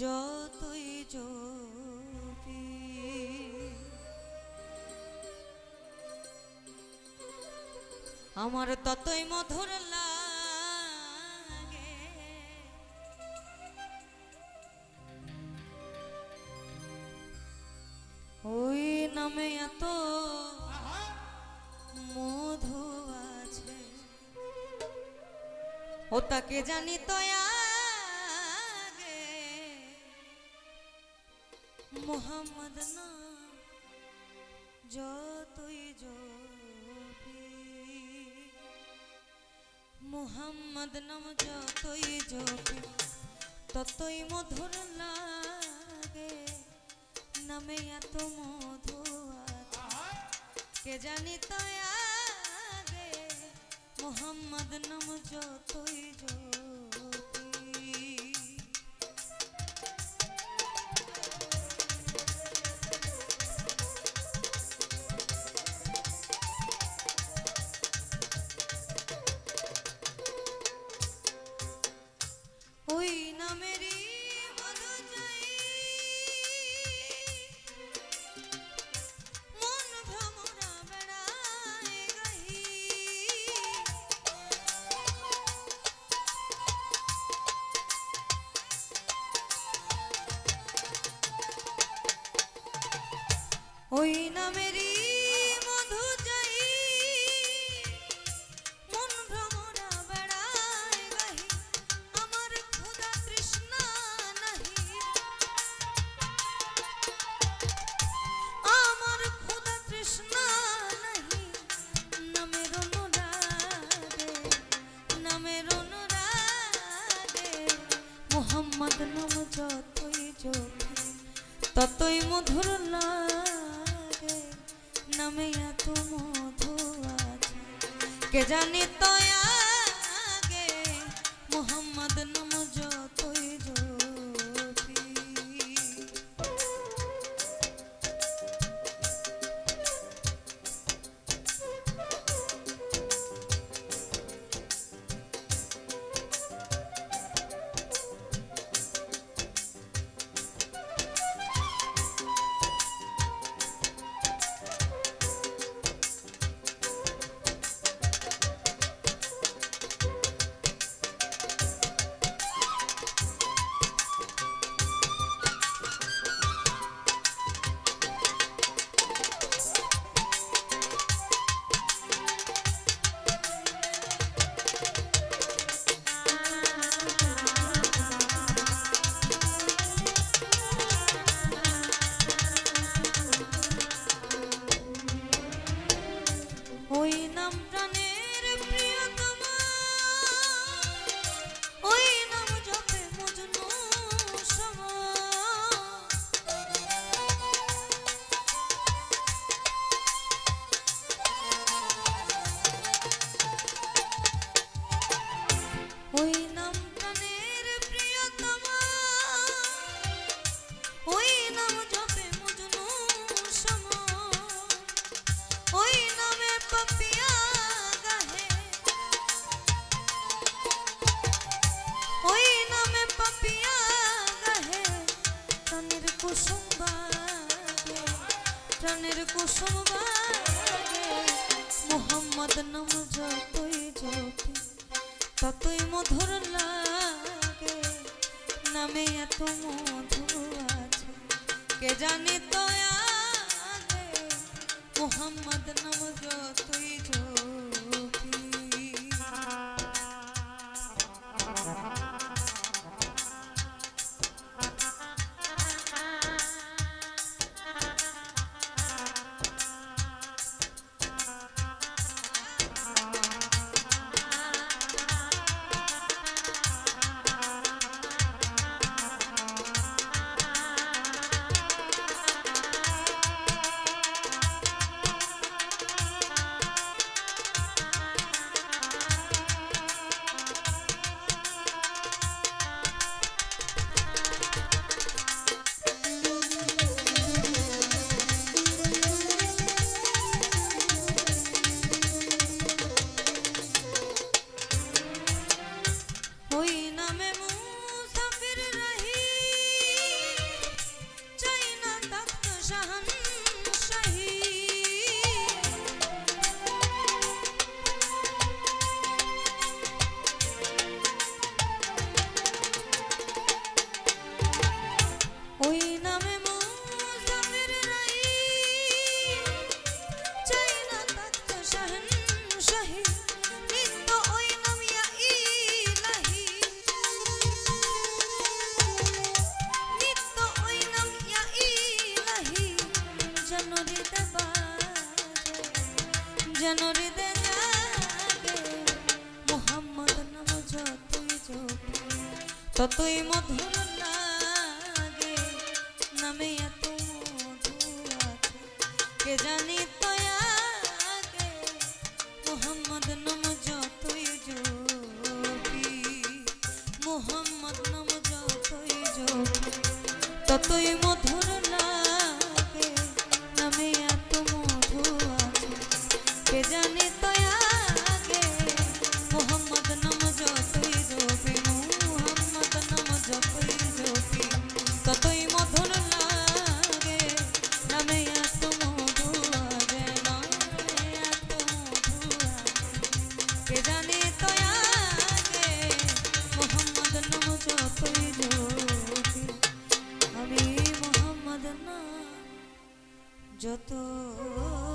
যতই জপি আমার ততই মধুর লাগে। ওই নামে এত মধু আছে। ও তাকে জানি তো মোহাম্মদ না, যতই জপি। মোহাম্মদ নাম যতই জপি, ততই মধুর লাগে। নামে এত মধু কে জানি তো আগে। মোহাম্মদ নাম যতই ওই নামেরই ওই নামেরই ততই মধুর নামে এত মধু আছে। কে জানি তো প্রাণের কুসুম মোহাম্মদ নাম যতই জপি ততই মধুর লাগে। নামে এত মধু আছে, কে জানি তো মোহাম্মদ নাম যতই জপি ততই মধুর লাগে নামে এত মধু কে জানি তো আগে, মোহাম্মদ নাম যতই জপি, মোহাম্মদ নম যতই জপি, ততই মধুর জপি